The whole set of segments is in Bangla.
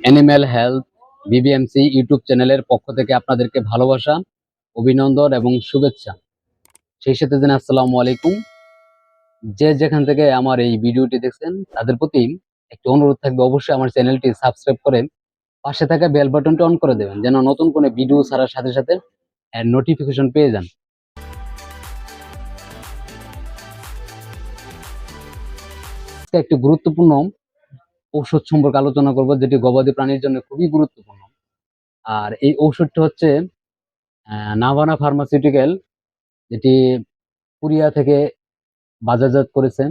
অ্যানিম্যাল হেলথ বিবিএমসি ইউটিউব চ্যানেলের পক্ষ থেকে আপনাদেরকে ভালোবাসা, অভিনন্দন এবং শুভেচ্ছা। সেই সাথে জানাই আসসালামু আলাইকুম। যে যেখান থেকে আমার এই ভিডিওটি দেখছেন, তাদের প্রতি একটি অনুরোধ থাকবে, অবশ্যই আমার চ্যানেলটি সাবস্ক্রাইব করে পাশে থাকা বেল বাটনটি অন করে দেবেন, যেন নতুন কোনো ভিডিও ছাড়ার সাথে সাথে নোটিফিকেশন পেয়ে যান। একটি গুরুত্বপূর্ণ ঔষধ সম্পর্কে আলোচনা করব, যেটি গবাদি প্রাণীর জন্য খুবই গুরুত্বপূর্ণ। আর এই ঔষধটি হচ্ছে নাভানা ফার্মাসিউটিক্যাল, যেটি কোরিয়া থেকে বাজারজাত করেছেন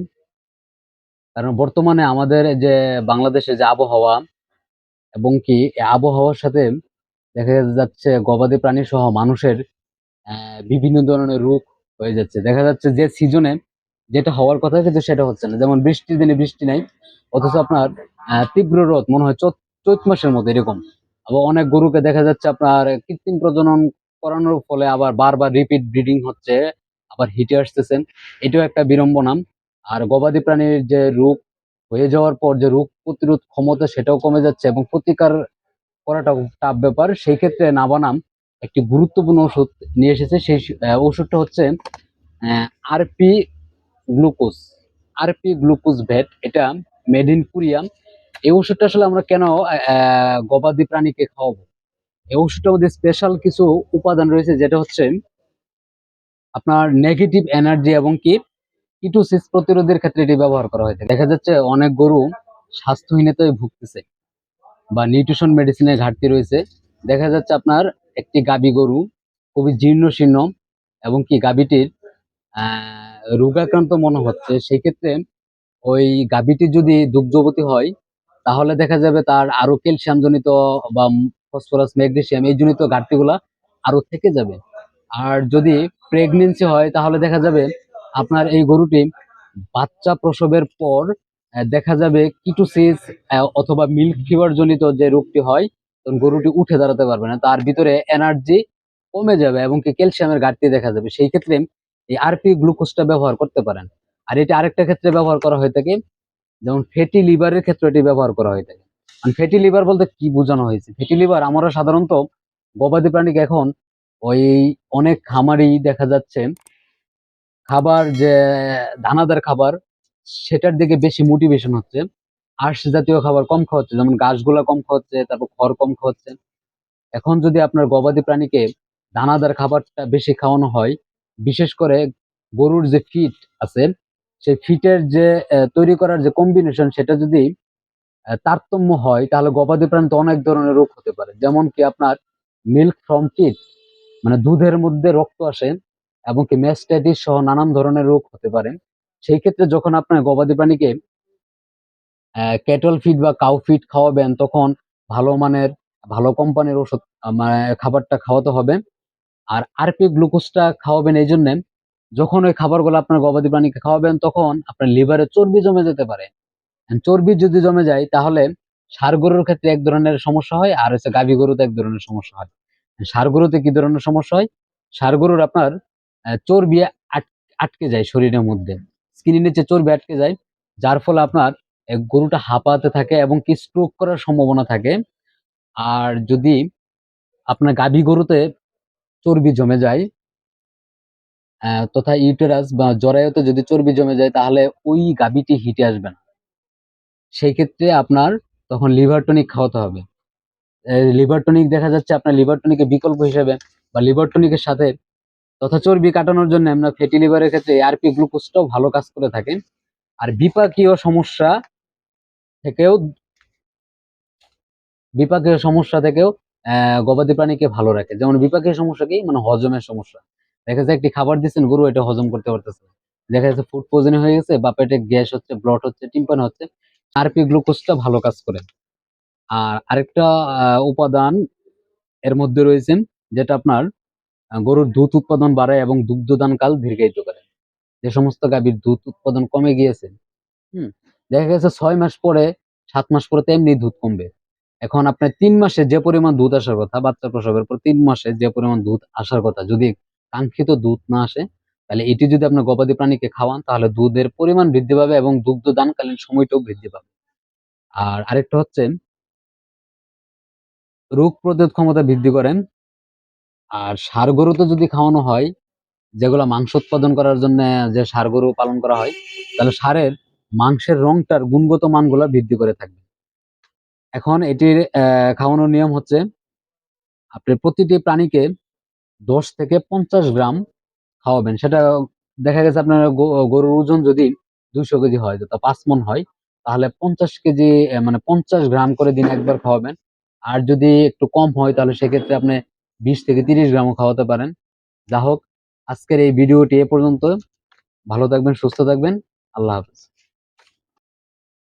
কারণ বর্তমানে আমাদের যে বাংলাদেশে যে আবহাওয়া, এবং কি আবহাওয়ার সাথে দেখা যাচ্ছে গবাদি প্রাণী সহ মানুষের বিভিন্ন ধরনের রোগ হয়ে যাচ্ছে। দেখা যাচ্ছে যে সিজনে যেটা হওয়ার কথা কিন্তু সেটা হচ্ছে না। যেমন বৃষ্টির দিনে বৃষ্টি নাই, অথচ আপনার তীব্র রোদ মনে হয় চৈত মাসের মতো এরকম। আবার অনেক গরুকে দেখা যাচ্ছে আপনার কৃত্রিম প্রজনন করানোর ফলে আবার বারবার রিপিট ব্রিডিং হচ্ছে, আবার হিটে আসতেছেন। এটাও একটা বিড়ম্বনা আর গবাদি প্রাণীর যে রোগ হয়ে যাওয়ার পর যে রোগ প্রতিরোধ ক্ষমতা সেটাও কমে যাচ্ছে এবং প্রতিকার করাটা টাফ ব্যাপার। সেই ক্ষেত্রে নাবানাম একটি গুরুত্বপূর্ণ ওষুধ নিয়ে এসেছে। সেই ওষুধটা হচ্ছে RP glucose, RP glucose vet এটা মেড ইন কোরিয়া এই ওষুধটা আসলে আমরা কেন গবাদি প্রাণীকে খাওয়াবো? এই ওষুধটার মধ্যে স্পেশাল কিছু উপাদান রয়েছে, যেটা হচ্ছে আপনার নেগেটিভ এনার্জি এবং কি কিটোসিস প্রতিরোধের ক্ষেত্রে এটি ব্যবহার করা হয়েছে। দেখা যাচ্ছে অনেক গরু স্বাস্থ্যহীনতায় ভুগতেছে বা নিউট্রিশন মেডিসিনের ঘাটতি রয়েছে। দেখা যাচ্ছে আপনার একটি গাবি গরু খুবই জীর্ণ শীর্ণ এবং কি গাবিটির রোগাক্রান্ত মনে হচ্ছে সেই ক্ষেত্রে ওই গাভীটি যদি দুগ্ধবতী হয়, তাহলে দেখা যাবে তার আরও ক্যালসিয়াম জনিত বা ফসফরাস, ম্যাগনেসিয়াম এই জনিত ঘাটতিগুলা আরও থেকে যাবে। আর যদি প্রেগনেন্সি হয়, তাহলে দেখা যাবে আপনার এই গরুটি বাচ্চা প্রসবের পর দেখা যাবে কিটোসিস অথবা মিল্ক ফিভার জনিত যে রোগটি হয়, তখন গরুটি উঠে দাঁড়াতে পারবে না। তার ভিতরে এনার্জি কমে যাবে এবং কি ক্যালসিয়ামের ঘাটতি দেখা যাবে। সেই ক্ষেত্রে এই আরপি গ্লুকোজটা ব্যবহার করতে পারেন। আর এটা আরেকটা ক্ষেত্রে ব্যবহার করা হয়ে থাকে, যেমন ফ্যাটি লিভারের ক্ষেত্রে এটি ব্যবহার করা হয়ে থাকে। ফ্যাটি লিভার বলতে কি বোঝানো হয়েছে? ফ্যাটি লিভার আমরা সাধারণত গবাদি প্রাণীকে এখন ওই অনেক খামারেই দেখা যাচ্ছে, খাবার যে দানাদার খাবার, সেটার দিকে বেশি মোটিভেশন হচ্ছে। আঁশ জাতীয় খাবার কম খাওয়াচ্ছে যেমন গাছগুলা কম খাওয়াচ্ছে তারপর খড় কম খাওয়াচ্ছে এখন যদি আপনার গবাদি প্রাণীকে দানাদার খাবারটা বেশি খাওয়ানো হয় বিশেষ করে গরুর যে ফিট আছে, সেই ফিটের যে তৈরি করার যে কম্বিনেশন সেটা যদি তারতম্য হয়, তাহলে গবাদি প্রাণীতে অনেক ধরনের রোগ হতে পারে। যেমন কি আপনার মিল্ক ফ্রম ফিট মানে দুধের মধ্যে রক্ত আসে, এবং কি ম্যাস্টাইটিস সহ নানান ধরনের রোগ হতে পারে। সেই ক্ষেত্রে যখন আপনার গবাদি প্রাণীকে ক্যাটল ফিড বা কাউ ফিড খাওয়াবেন, তখন ভালো মানের, ভালো কোম্পানির ওষুধ মানে খাবারটা খাওয়াতে হবে। আর আরপি গ্লুকোজটা খাওয়াবেন এই জন্য, যখন ওই খাবারগুলো আপনার গবাদি প্রাণীকে খাওয়াবেন তখন আপনার লিভারে চর্বি জমে যেতে পারে। চর্বি যদি জমে যায়, তাহলে ষাঁড় গরুর ক্ষেত্রে এক ধরনের সমস্যা হয়, আর হচ্ছে গাভী গরুতে এক ধরনের সমস্যা হয়। ষাঁড় গরুতে কি ধরনের সমস্যা হয়? ষাঁড় গরুর আপনার চর্বি আট- আটকে যায় শরীরের মধ্যে। স্কিনের নিচে চর্বি আটকে যায়, যার ফলে আপনার গরুটা হাঁপাতে থাকে এবং কি স্ট্রোক করার সম্ভাবনা থাকে। আর যদি আপনার গাভী গরুতে চর্বি জমে যায়। তথা ইউটেরাস বা জরায়ুতে যদি চর্বি জমে যায়, তাহলে ওই গাভীটি হিটে আসবে না। সেই ক্ষেত্রে আপনার তখন লিভার টনিক খাওয়াতে হবে। লিভার টনিক দেখা যাচ্ছে আপনার লিভার টনিকের বিকল্প হিসেবে বা লিভার টনিকের সাথে তথা চর্বি কাটানোর জন্য আমরা ফ্যাটি লিভারের ক্ষেত্রে আরপি গ্লুকোজটাও ভালো কাজ করে থাকে। আর বিপাকীয় সমস্যা থেকেও, বিপাকীয় সমস্যা থেকেও গবাদি প্রাণীকে ভালো রাখে। যেমন বিপাকীয় সমস্যা কি? মানে হজমের সমস্যা। দেখা যাচ্ছে একটি খাবার দিচ্ছেন গরু এটা হজম করতে পারতেছে দেখা যাচ্ছে ফুড পয়জনিং হয়ে গেছে, বা পেটে গ্যাস হচ্ছে ব্লট হচ্ছে টিম্পান হচ্ছে, আরপি গ্লুকোজটা ভালো কাজ করে। আর আরেকটা উপাদান এর মধ্যে রয়েছে, যেটা আপনার গরুর দুধ উৎপাদন বাড়ায় এবং দুগ্ধদান কাল দীর্ঘায়িত করে। যে সমস্ত গাভীর দুধ উৎপাদন কমে গিয়েছে, হুম, দেখা গেছে ছয় মাস পরে, সাত মাস পরে তেমনি দুধ কমবে। এখন আপনার তিন মাসে যে পরিমাণ দুধ আসার কথা, বাচ্চা প্রসবের পর তিন মাসে যে পরিমাণ দুধ আসার কথা, যদি কাঙ্ক্ষিত দুধ না আসে, তাহলে এটি যদি আপনার গবাদি প্রাণীকে খাওয়ান, তাহলে দুধের পরিমাণ বৃদ্ধি পাবে এবং দুগ্ধ দানকালীন সময়টাও বৃদ্ধি পাবে। আর আরেকটা হচ্ছে, রোগ প্রতিরোধ ক্ষমতা বৃদ্ধি করেন। আর ষাঁড় গরুতে যদি খাওয়ানো হয়, যেগুলো মাংস উৎপাদন করার জন্য যে সার গরু পালন করা হয়, তাহলে সারের মাংসের রংটার গুণগত মানগুলো বৃদ্ধি করে থাকবে। এখন এটির খাওয়ানোর নিয়ম হচ্ছে আপনি প্রতিটি প্রাণীকে দশ থেকে পঞ্চাশ গ্রাম খাওয়াবেন। সেটা দেখা গেছে আপনার গরুর ওজন যদি দুইশো কেজি হয়, তা পাঁচ মন হয়, তাহলে পঞ্চাশ কেজি মানে পঞ্চাশ গ্রাম করে দিন একবার খাওয়াবেন। আর যদি একটু কম হয়, তাহলে সেক্ষেত্রে আপনি বিশ থেকে তিরিশ গ্রামও খাওয়াতে পারেন। যা হোক, আজকের এই ভিডিওটি এ পর্যন্ত। ভালো থাকবেন, সুস্থ থাকবেন। আল্লাহ হাফেজ।